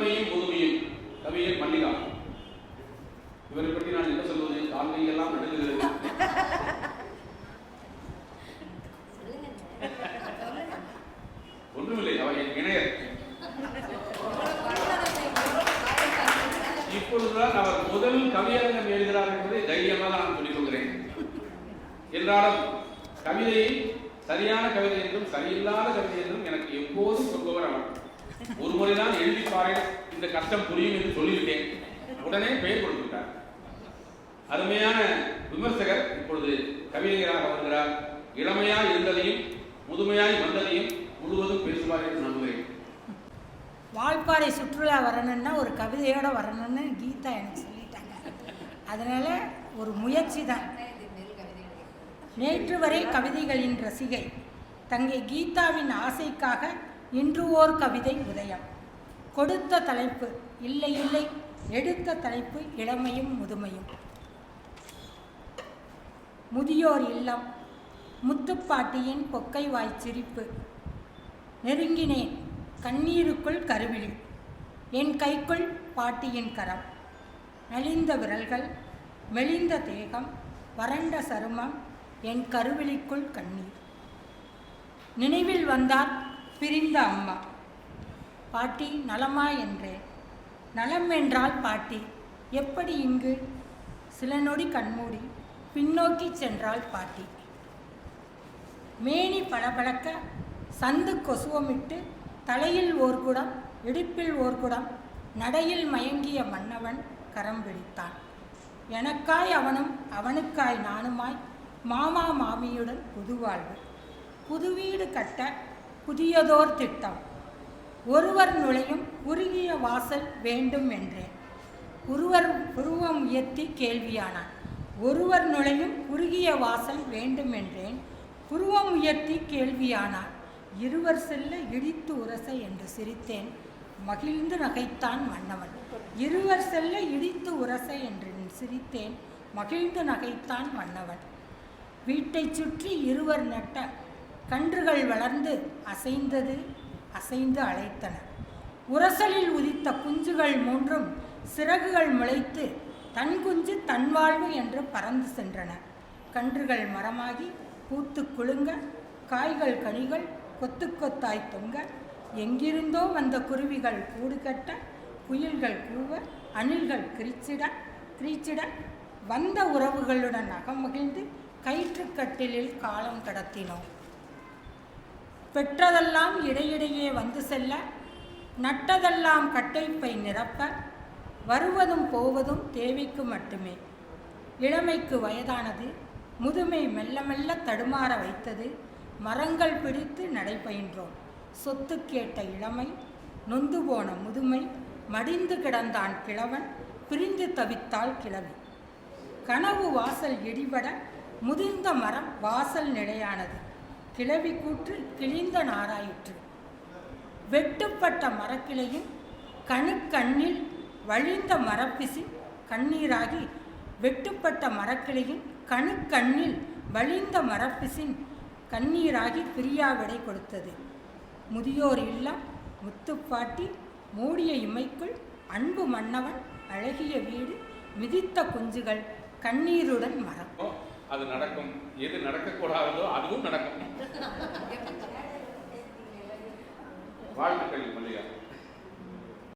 இளமையும் புதுமையும் கவியர் மல்லிகா இவரை பற்றி நான் என்ன சொல்வது? கால்கை எல்லாம் நடுங்குகிறது. ஒன்றுமில்லை அவர் என் இணையர். இப்பொழுதுதான் அவர் முதல் கவியரங்கம் எழுதுகிறார் என்பதை தைரியமாக நான் சொல்லிக் கொள்கிறேன். என்றாலும் கவிதையை சரியான கவிதை என்றும் சரியில்லாத கவிதை என்றும் எனக்கு எப்போதும் சொல்பவர் அவர். ஒரு முறைதான் எழுதி பாரு இந்த கஷ்டம் புரியும் என்று சொல்லிவிட்டேன். உடனே பெயர் கொடுத்துட்டார் அருமையான விமர்சகர் இப்பொழுது கவிஞராக வருகிறார். இளமையாய் இருந்ததையும் முதுமையாய் வந்ததையும் முழுவதும் பேசுவார் என்று நம்புகிறேன். வால்பாறை சுற்றுலா வரணும்னா ஒரு கவிதையோட வரணும்னு கீதா எனக்கு சொல்லிட்டாங்க. அதனால ஒரு முயற்சி தான். நேற்று வரை கவிதைகளின் ரசிகை தங்கை கீதாவின் ஆசைக்காக இன்று ஓர் கவிதை உதயம். கொடுத்த தலைப்பு இல்லை இல்லை. எடுத்த தலைப்பு இளமையும் முதுமையும். முதியோர் இல்லம். முத்துப்பாட்டியின் பொக்கை வாய் சிரிப்பு. நெருங்கினேன். கண்ணீருக்குள் கருவிழி. என் கைக்குள் பாட்டியின் கரம். நலிந்த விரல்கள் மெலிந்த தேகம் வறண்ட சருமம் என் கருவிழிக்குள் கண்ணீர். நினைவில் வந்தார் பிரிந்த அம்மா பாட்டி நலமா என்றேன் நலம் என்றால் பாட்டி எப்படி இங்கு? சில நொடி கண்மூடி பின்னோக்கி சென்றாள் பாட்டி. மேனி பளபளக்க சந்து கொசுவமிட்டு தலையில் ஓர் குடம் இடுப்பில் ஓர் குடம் நடையில் மயங்கிய மன்னவன் கரம் பிடித்தான். எனக்காய் அவனும் அவனுக்காய் நானுமாய் மாமா மாமியுடன் புதுவாழ்வு. புது வீடு கட்ட புதியதோர் திட்டம். ஒருவர் நுழையும் குறுகிய வாசல் வேண்டும் என்றேன் ஒருவர் உருவம் உயர்த்தி கேள்வியானான் ஒருவர் நுழையும் குறுகிய வாசல் வேண்டும் என்றேன். புருவம் உயர்த்தி கேள்வியானான் இருவர் செல்ல இடித்து உரச என்று சிரித்தேன். மகிழ்ந்து நகைத்தான் மன்னவன். இருவர் செல்ல இடித்து உரச என்று சிரித்தேன். மகிழ்ந்து நகைத்தான் மன்னவன். வீட்டைச் சுற்றி இருவர் நட்ட கன்றுகள் வளர்ந்து அசைந்தது அசைந்து அழைத்தன உரசலில் உதித்த குஞ்சுகள் மூன்றும் சிறகுகள் முளைத்து தன் குஞ்சு தன் வாழ்வு என்று பறந்து சென்றன. கன்றுகள் மரமாகி பூத்து குலுங்க காய்கள் கனிகள் கொத்து கொத்தாய் தொங்க எங்கிருந்தோ வந்த குருவிகள் கூடு கட்ட குயில்கள் கூவ அணில்கள் கிரிச்சிட கிரீச்சிட வந்த உறவுகளுடன் அகமகிழ்ந்து கயிற்றுக்கட்டிலில் காலம் கடத்தினோம். பெற்றதெல்லாம் இடையிடையே வந்து செல்ல நட்டதெல்லாம் கட்டைப்பை நிரப்ப வருவதும் போவதும் தேவைக்கு மட்டுமே. இளமைக்கு வயதானது முதுமை மெல்ல மெல்ல தடுமாற வைத்தது மரங்கள் பிடித்து நடைபயின்றோம். சொத்து கேட்ட இளமை நொந்து போன முதுமை மடிந்து கிடந்தான் கிழவன் பிரிந்து தவித்தாள் கிழவி. கனவு வாசல் இடிபட முதிர்ந்த மரம் வாசல் நிலையானது. கிளவி கூற்று கிழிந்த நாராயிற்று. வெட்டுப்பட்ட மரக்கிளையும் கணுக்கண்ணில் வழிந்த மரப்பிசி கண்ணீராகி வெட்டுப்பட்ட மரக்கிளையும் கணுக்கண்ணில் வழிந்த மரப்பிசின் கண்ணீராகி பிரியாவிடை கொடுத்தது. முதியோர் இல்லம் முத்துப்பாட்டி மூடிய இமைக்குள் அன்பு மன்னவன் அழகிய வீடு மிதித்த குஞ்சுகள் கண்ணீருடன் மரம் அது நடக்கும். எது நடக்கக்கூடாதோ அதுவும் நடக்கும். வாழ்த்துக்கள் மல்லிகா.